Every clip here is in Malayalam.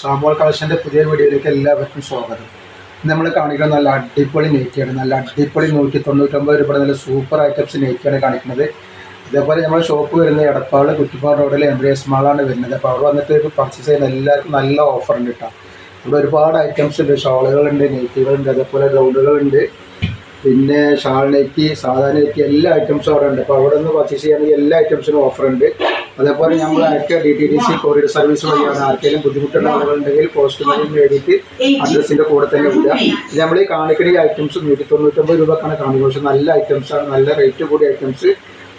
ഷാമോൾ കളക്ഷന്റെ പുതിയ വീഡിയോയിലേക്ക് എല്ലാവർക്കും സ്വാഗതം. നമ്മൾ കാണിക്കുന്നത് നല്ല അടിപൊളി നെയ്റ്റിയാണ് നല്ല അടിപൊളി നൂറ്റി തൊണ്ണൂറ്റൊമ്പത് രൂപയുടെ നല്ല സൂപ്പർ ഐറ്റംസ് നെയ്റ്റിയാണ് കാണിക്കുന്നത്. ഇതേപോലെ നമ്മൾ ഷോപ്പ് വരുന്നത് എടപ്പാട് കുറ്റിപ്പാട് റോഡിൽ എംബ്രിയസ് മാളാണ് വരുന്നത്. അപ്പോൾ അവിടെ വന്നിട്ട് പർച്ചേസ് ചെയ്യുന്ന എല്ലാവർക്കും നല്ല ഓഫർ ഉണ്ട് കേട്ടോ ഇവിടെ ഒരുപാട് ഐറ്റംസ് ഉണ്ട്. ഷോളുകളുണ്ട് നെയ്റ്റുകളുണ്ട് അതേപോലെ ഗൗണ്ടുകളുണ്ട് പിന്നെ ഷാൾ നെയ്റ്റി സാധാരണ നെയ്റ്റി എല്ലാ ഐറ്റംസും അവിടെ ഉണ്ട്. അപ്പോൾ അവിടെ നിന്ന് പർച്ചേസ് ചെയ്യുകയാണെങ്കിൽ എല്ലാ ഐറ്റംസിനും ഓഫർ ഉണ്ട്. അതേപോലെ നമ്മൾ അയക്കുക D T D C courier service വഴിയാണ് ആർക്കെങ്കിലും ബുദ്ധിമുട്ടുള്ള ആളുകളുണ്ടെങ്കിൽ പോസ്റ്റ് മെയിൽ വേണ്ടിയിട്ട് അഡ്രസ്സിന്റെ കൂടെ തന്നെ വിടുക. ഇത് നമ്മൾ ഈ കാണിക്കുന്ന ഈ ഐറ്റംസ് നൂറ്റി തൊണ്ണൂറ്റൊമ്പത് രൂപക്കാണ് കാണിക്കുക പക്ഷേ നല്ല ഐറ്റംസ് ആണ്. നല്ല റേറ്റ് കൂടിയ ഐറ്റംസ്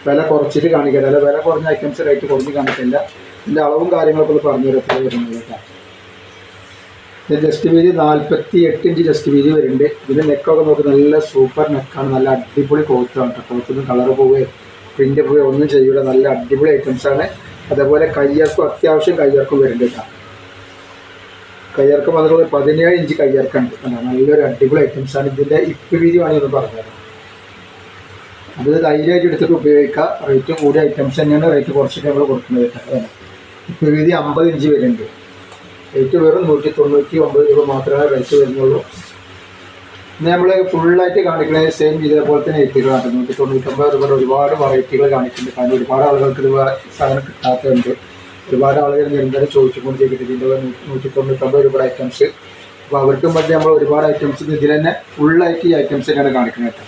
വില കുറച്ചിട്ട് കാണിക്കില്ല അല്ല വില കുറഞ്ഞ ഐറ്റംസ് റേറ്റ് കുറഞ്ഞ് കാണിക്കില്ല ഇതിന്റെ അളവും കാര്യങ്ങളൊക്കെ ഒന്ന് പറഞ്ഞു തരത്തിൽ വരുന്നത് കേട്ടോ. ജസ്റ്റ് വീതി നാൽപ്പത്തി എട്ട് ഇഞ്ച് ജസ്റ്റ് വീതി വരുന്നുണ്ട്. ഇതിന്റെ നെക്കൊക്കെ നോക്കി നല്ല സൂപ്പർ നെക്കാണ് നല്ല അടിപൊളി കോത്താണ് കേട്ടോ. കോത്തൊന്നും കളർ പോവുകയോ പ്രിന്റ് പോയി ഒന്നും ചെയ്യൂല. നല്ല അടിപൊളി ഐറ്റംസ് ആണ്. അതേപോലെ കയ്യർക്കും അത്യാവശ്യം കയ്യർക്കും വരുന്നുണ്ട് കയ്യർക്കം വന്നിട്ടുള്ള പതിനേഴ് ഇഞ്ച് കയ്യർക്കുണ്ട് കണ്ടോ നല്ലൊരു അടിപൊളി ഐറ്റംസ് ആണ്. ഇതിന്റെ ഇപ്പ് വീതി വേണമെന്ന് പറഞ്ഞത്. അത് ധൈര്യമായിട്ട് എടുത്തിട്ട് ഉപയോഗിക്കാം. റേറ്റ് കൂടിയ ഐറ്റംസ് തന്നെയാണ് റേറ്റ് കുറച്ചൊക്കെ നമ്മൾ കൊടുക്കുന്നത് കേട്ടോ. ഇപ്പ് വീതി അമ്പത് ഇഞ്ച് വരുന്നുണ്ട്. റേറ്റ് വെറും നൂറ്റി തൊണ്ണൂറ്റി ഒമ്പത് രൂപ മാത്രമേ റേറ്റ് വരുന്നുള്ളൂ. നമ്മൾ ഫുള്ളായിട്ട് കാണിക്കുന്നത് സെയിം ഇതേപോലെ തന്നെ എത്തികളാണ് നൂറ്റി തൊണ്ണൂറ്റൊമ്പത് രൂപയുടെ ഒരുപാട് വെറൈറ്റികൾ കാണിക്കുന്നുണ്ട് കാരണം ഒരുപാട് ആളുകൾക്ക് ഇത് സാധനം കിട്ടാത്തതുണ്ട്. ഒരുപാട് ആളുകൾ നിരന്തരം ചോദിച്ചുകൊണ്ടിരിക്കുന്നത് ഇതിന്റെ നൂറ്റി തൊണ്ണൂറ്റൊമ്പത് രൂപയുടെ ഐറ്റംസ് അപ്പോൾ അവർക്കും പറ്റി നമ്മൾ ഒരുപാട് ഐറ്റംസ് ഇതിൽ തന്നെ ഫുള്ളായിട്ട് ഈ ഐറ്റംസ് തന്നെയാണ് കാണിക്കുന്നത്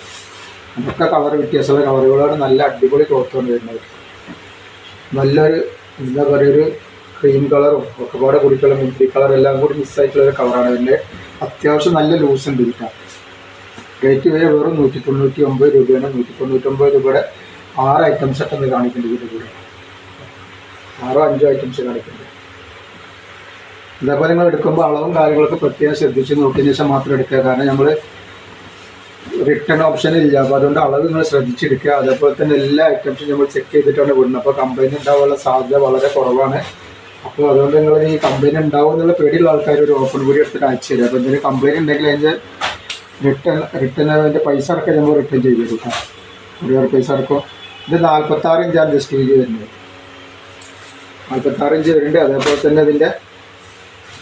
അതൊക്കെ കളർ വ്യത്യാസമുള്ള കവറുകളാണ് നല്ല അടിപൊളി ക്ലോത്താണ് വരുന്നത്. നല്ലൊരു എന്താ പറയുക ഒരു ക്രീം കളറും ഒക്കെ പാടെ കൂടിയിട്ടുള്ള മുന്തി കളർ എല്ലാം കൂടി മിസ്സായിട്ടുള്ള ഒരു കവറാണ് അതിന്റെ അത്യാവശ്യം നല്ല ലൂസ് ഉണ്ട് ഇതിന്റെ റേറ്റ് വേ വെറും നൂറ്റി തൊണ്ണൂറ്റി ഒമ്പത് രൂപയാണ്. നൂറ്റി തൊണ്ണൂറ്റൊമ്പത് രൂപയുടെ ആറ് ഐറ്റംസ് ഒക്കെ കാണിക്കുന്നുണ്ട് ഇതിന്റെ കൂടെ. ആറോ അഞ്ചോ ഐറ്റംസ് കാണിക്കുന്നുണ്ട്. ഇതേപോലെ നിങ്ങൾ എടുക്കുമ്പോൾ അളവും കാര്യങ്ങളൊക്കെ പ്രത്യേകം ശ്രദ്ധിച്ച് നോക്കിയതിന് ശേഷം മാത്രം എടുക്കുക. കാരണം നമ്മൾ റിട്ടേൺ ഓപ്ഷൻ ഇല്ല. അപ്പോൾ അതുകൊണ്ട് അളവ് നിങ്ങൾ ശ്രദ്ധിച്ചെടുക്കുക. അതേപോലെ തന്നെ എല്ലാ ഐറ്റംസും നമ്മൾ ചെക്ക് ചെയ്തിട്ടാണ് വിടുന്നത്. അപ്പോൾ കംപ്ലൈന്റ് ഉണ്ടാവാനുള്ള സാധ്യത വളരെ കുറവാണ്. അപ്പോൾ അതുകൊണ്ട് നിങ്ങൾ ഈ കംപ്ലൈന്റ് ഉണ്ടാവും എന്നുള്ള പേടിയുള്ള ആൾക്കാർ ഒരു ഓപ്പൺ കൂടി എടുത്തിട്ട് അയച്ചു തരും. അപ്പോൾ എന്തെങ്കിലും കംപ്ലൈന്റ് ഉണ്ടെങ്കിൽ അതിന്റെ റിട്ടേൺ റിട്ടേൺ അതിന്റെ പൈസ അടക്കം നമ്മൾ റിട്ടേൺ ചെയ്ത് കൊടുക്കാം കൊറിയർ പൈസ അടക്കം. ഇത് നാൽപ്പത്താറ് ഇഞ്ചാണ് ജസ്റ്റ് വീതി വരുന്നത്. നാൽപ്പത്താറ് ഇഞ്ച് വരുന്നുണ്ട്. അതേപോലെ തന്നെ ഇതിന്റെ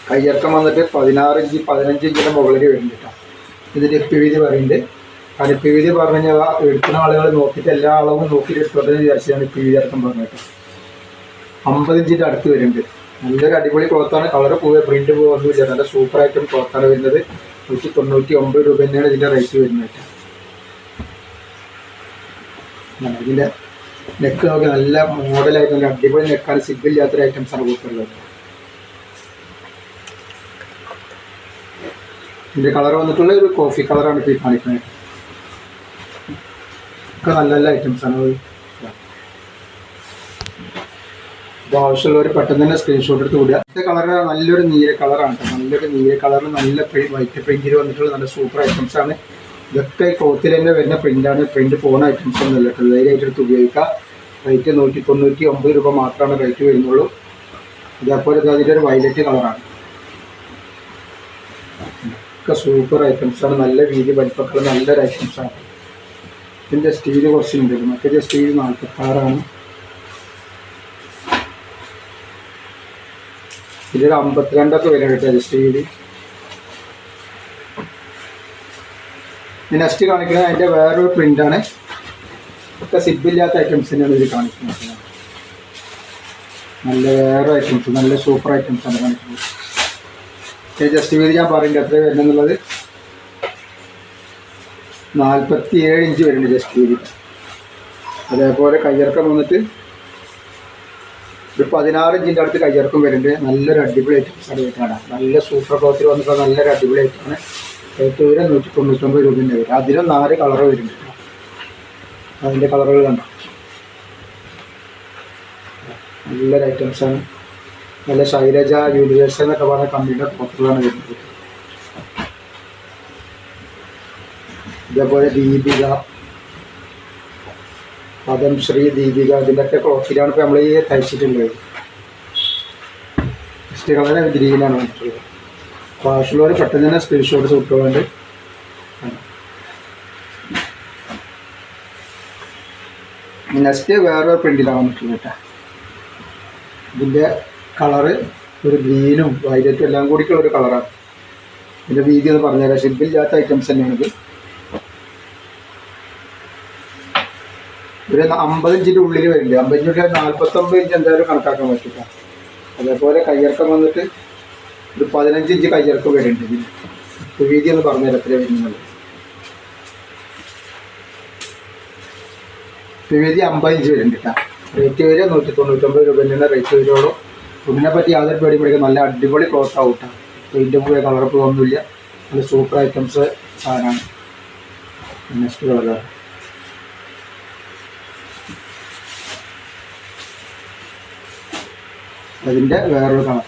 കയ്യിറക്കം വന്നിട്ട് പതിനാറ് ഇഞ്ച് പതിനഞ്ച് ഇഞ്ചിന്റെ മുകളിൽ വരുന്നുണ്ട് ഇതിന്റെ എപ്പി വീതി പറയുന്നുണ്ട്. കാരണം എപ്പി വീതി പറഞ്ഞു കഴിഞ്ഞാൽ എടുക്കുന്ന ആളുകൾ നോക്കിയിട്ട് എല്ലാ അളവും നോക്കിയിട്ട് എടുത്തോട്ടെ എന്ന് വിചാരിച്ചാണ് എപ്പി വീതി അടക്കം പറഞ്ഞിട്ട് അമ്പത് ഇഞ്ചിന്റെ അടുത്ത് വരുന്നുണ്ട്. നല്ലൊരു അടിപൊളി ക്ലോത്താണ് കളർ പോവുക പ്രിന്റ് പോകുന്നില്ല നല്ല സൂപ്പർ ആയിട്ടും ക്ലോത്താണ് വരുന്നത്. നൂറ്റി തൊണ്ണൂറ്റി ഒമ്പത് രൂപ തന്നെയാണ് ഇതിന്റെ റേറ്റ് വരുന്നത്. ഇതിന്റെ നെക്ക് നോക്കി നല്ല മോഡലായിട്ട് നല്ല അടിപൊളി നെക്കാണ് ഐറ്റംസ് ആണ് കൊടുക്കുന്നത് ഇതിന്റെ കളർ വന്നിട്ടുള്ള ഒരു കോഫി കളറാണ് ഇപ്പോൾ ഈ കാണിക്കുന്നത്. ഒക്കെ നല്ല നല്ല ഐറ്റംസാണ് അത് അപ്പോൾ ആവശ്യമുള്ളവർ പെട്ടെന്ന് തന്നെ സ്ക്രീൻഷോട്ട് എടുത്ത് വിടുക. അടുത്ത കളർ നല്ലൊരു നീല കളറാണ് നല്ലൊരു നീല കളറിൽ നല്ല വൈറ്റ് പ്രിന്റിൽ വന്നിട്ടുള്ള നല്ല സൂപ്പർ ഐറ്റംസ് ആണ്. ഇതൊക്കെ ക്ലോത്തിൽ തന്നെ വരുന്ന പ്രിന്റാണ് പ്രിന്റ് പോകുന്ന ഐറ്റംസ് ഒന്നുമില്ല കേട്ടോ ധൈര്യമായിട്ട് എടുത്ത് ഉപയോഗിക്കുക. റേറ്റ് നൂറ്റി തൊണ്ണൂറ്റി ഒമ്പത് രൂപ മാത്രമാണ് റേറ്റ് വരുന്നുള്ളൂ. ഇതേപോലെ ഇത് അതിന്റെ ഒരു വയലറ്റ് കളറാണ് ഒക്കെ സൂപ്പർ ഐറ്റംസ് ആണ്. നല്ല വീതി വലിപ്പക്കൾ നല്ലൊരു ഐറ്റംസ് ആണ്. ഇതിന്റെ സ്റ്റീൽ കുറച്ചുണ്ട് മറ്റേ സ്റ്റീൽ നാൽപ്പത്താറാണ് ഇതിലൊരു അമ്പത്തിരണ്ടൊക്കെ വരും കേട്ടോ സ്റ്റീൽ നെക്സ്റ്റ് കാണിക്കുന്നത് അതിന്റെ വേറൊരു പ്രിന്റാണ് ഒക്കെ സിബില്ലാത്ത ഐറ്റംസ് തന്നെയാണ് ഇത് കാണിക്കുന്നത്. നല്ല വേറെ ഐറ്റംസ് നല്ല സൂപ്പർ ഐറ്റംസ് ആണ് കാണിക്കുന്നത്. ജസ്റ്റ് വീതി ഞാൻ പറയുന്നത് എത്ര വരുന്നുള്ളത് നാൽപ്പത്തി ഏഴ് ഇഞ്ച് വരുന്നുണ്ട് ജസ്റ്റ് വീതി അതേപോലെ കയ്യിറക്കം വന്നിട്ട് ഒരു പതിനാറ് ഇഞ്ചിന്റെ അടുത്ത് കയ്യിറക്കം വരുന്നുണ്ട്. നല്ലൊരു അടിപൊളി ഐറ്റംസ് ആണ് വരുന്നത് നല്ല സൂപ്പർ ക്ലോത്തിൽ വന്നിട്ട് നല്ലൊരു അടിപൊളി ഐറ്റമാണ് ഏറ്റവും നൂറ്റി തൊണ്ണൂറ്റൊമ്പത് രൂപേന്റെ വരും അതിലും നാല് കളർ വരുന്നുണ്ട്. അതിന്റെ കളറുകൾ കണ്ടോ? നല്ലൊരു ഐറ്റംസാണ് നല്ല ശൈലജ യൂണിവേഴ്സ് എന്നൊക്കെ പറഞ്ഞ കമ്പനിയുടെ ക്ലോത്തുകളാണ് വരുന്നത്. ഇതേപോലെ ദീപിക പദംശ്രീ ദീപിക ഇതിന്റെയൊക്കെ ക്ലോത്തിലാണ് ഇപ്പോൾ നമ്മൾ ഈ തയ്ച്ചിട്ടുള്ളത് നെക്സ്റ്റ് കളർ ഗ്രീനാണ് വന്നിട്ടുള്ളത് അപ്പോൾ ആവശ്യമുള്ളവർ പെട്ടെന്ന് തന്നെ സ്ക്രീൻഷോട്ട് വിട്ടുകൊണ്ട് നെക്സ്റ്റ് വേറൊരു പ്രിന്റിലാണ് വന്നിട്ടുള്ളത് കേട്ടോ. ഇതിന്റെ കളറ് ഒരു ഗ്രീനും വൈലറ്റും എല്ലാം കൂടിക്കുള്ള ഒരു കളറാണ് ഇതിന്റെ വീതി എന്ന് പറഞ്ഞുതരാം. ഷിബില്ലാത്ത ഐറ്റംസ് തന്നെയാണിത്. ഒരു അമ്പത് ഇഞ്ചിന്റെ ഉള്ളിൽ വരുന്നുണ്ട് അമ്പതിന്റെ നാൽപ്പത്തൊമ്പത് ഇഞ്ച് എന്തായാലും കണക്കാക്കാൻ പറ്റില്ല. അതേപോലെ കയ്യിറക്കം വന്നിട്ട് ഒരു പതിനഞ്ച് ഇഞ്ച് കയ്യിറക്കം വരുന്നുണ്ട് വീതി എന്ന് പറഞ്ഞുതരാം എത്ര വരുന്നത്. വീതി അമ്പത് ഇഞ്ച് വരുന്നുണ്ട് കേട്ടോ. റേറ്റ് വരിക നൂറ്റി തൊണ്ണൂറ്റൊമ്പത് രൂപ തന്നെയാണ് റേറ്റ് വരുള്ളൂ. തുണിനെ പറ്റി യാതൊരു പേടി പഠിക്കും നല്ല അടിപൊളി ക്ലോത്ത് ഔട്ടാണ് പെയിന്റ് പോയ കളർ പോകുന്നില്ല നല്ല സൂപ്പർ ഐറ്റംസ് സാധനമാണ്. നെക്സ്റ്റ് കളറാണ് അതിന്റെ വേറൊരു കളർ.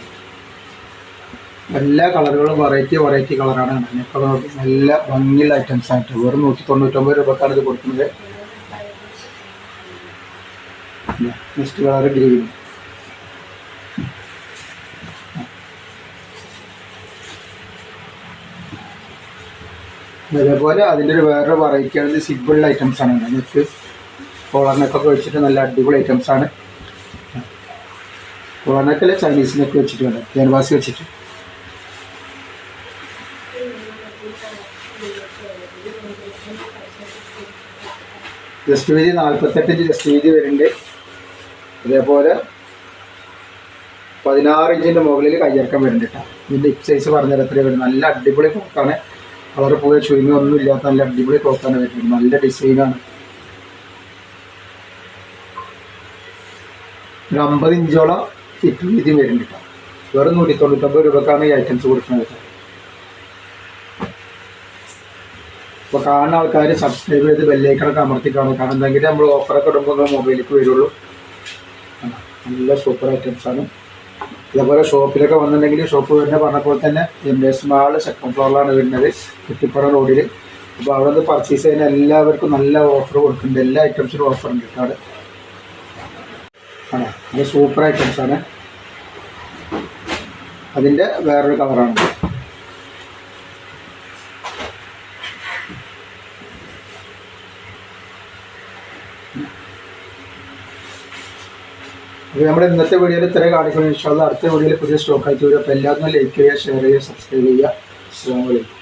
എല്ലാ കളറുകളും വെറൈറ്റി വെറൈറ്റി കളറാണ് ഇപ്പോൾ നല്ല ഭംഗിയുള്ള ഐറ്റംസ് ആയിട്ട് വെറും നൂറ്റി തൊണ്ണൂറ്റൊമ്പത് രൂപക്കാണ് ഇത് കൊടുക്കുന്നത്. നെക്സ്റ്റ് കളർ ഗ്രീൻ അതേപോലെ അതിന്റെ ഒരു വേറൊരു വെറൈറ്റി ആണ് സിബിൾ ഐറ്റംസ് ആണ്. നെക്ക് കോളറിനൊക്കെ വെച്ചിട്ട് നല്ല അടിപൊളി ഐറ്റംസ് ആണ്. കോളറിനൊക്കെ ചൈനീസിനൊക്കെ വെച്ചിട്ട് വെച്ചിട്ടുണ്ട്. ക്യാൻവാസ് വെച്ചിട്ട്. ജസ്റ്റ് വീതി നാൽപ്പത്തെട്ടിഞ്ച് ജസ്റ്റ് വീതി വരുന്നുണ്ട്. അതേപോലെ പതിനാറ് ഇഞ്ചിന്റെ മുകളിൽ കയ്യിറക്കം വരുന്നുണ്ട് കേട്ടോ ഇതിന്റെ ഇപ്പ് സൈസ് പറഞ്ഞാൽ എത്ര വരും നല്ല അടിപൊളി ക്ലോത്താണ് കളർ പോയ ചുരുങ്ങി ഒന്നും ഇല്ലാത്ത നല്ല അടിപൊളി ക്ലോത്താണ് വരുന്നത്. നല്ല ഡിസൈനാണ് ഒരു അമ്പത് ഇഞ്ചോളം ഹിപ്പ് വീതി വരുന്നുണ്ട് കേട്ടോ വെറും നൂറ്റി തൊണ്ണൂറ്റൊമ്പത് രൂപക്കാണ് ഈ ഐറ്റംസ് കൊടുക്കുന്നത് കേട്ടോ. അപ്പോൾ കാണുന്ന ആൾക്കാർ സബ്സ്ക്രൈബ് ചെയ്ത് ബെല്ലൈക്കണൊക്കെ അമർത്തി കാണും കാരണം എന്തെങ്കിലും നമ്മൾ ഓഫറൊക്കെ ഇടുമ്പോൾ മൊബൈലിലേക്ക് വരുള്ളൂ. നല്ല സൂപ്പർ ഐറ്റംസ് ആണ്. ഇതേപോലെ ഷോപ്പിലൊക്കെ വന്നിട്ടുണ്ടെങ്കിൽ ഷോപ്പ് വരുന്ന പറഞ്ഞ പോലെ തന്നെ എം എസ് മാൾ സെക്കൻഡ് ഫ്ലോറിലാണ് വരുന്നത് കുറ്റിപ്പുറം റോഡിൽ അപ്പോൾ അവിടെ നിന്ന് പർച്ചേസ് ചെയ്യുന്ന എല്ലാവർക്കും നല്ല ഓഫർ കൊടുക്കുന്നുണ്ട്. എല്ലാ ഐറ്റംസിനും ഓഫർ ഉണ്ട് കേട്ടോ ആണോ? അത് സൂപ്പർ ആണ്. അതിന്റെ വേറൊരു കളറാണ്. അപ്പോൾ നമ്മുടെ ഇന്നത്തെ വീഡിയോയിൽ ഇത്രയും കാണിക്കണം ഇഷ്ടമുള്ള അടുത്ത വീഡിയോയിൽ പുതിയ സ്റ്റോക്ക് ആയിട്ട് വരും. അപ്പോൾ എല്ലാവരും ലൈക്ക് ചെയ്യുക ഷെയർ ചെയ്യുക സബ്സ്ക്രൈബ് ചെയ്യുക. അസ്സാം വലൈക്കും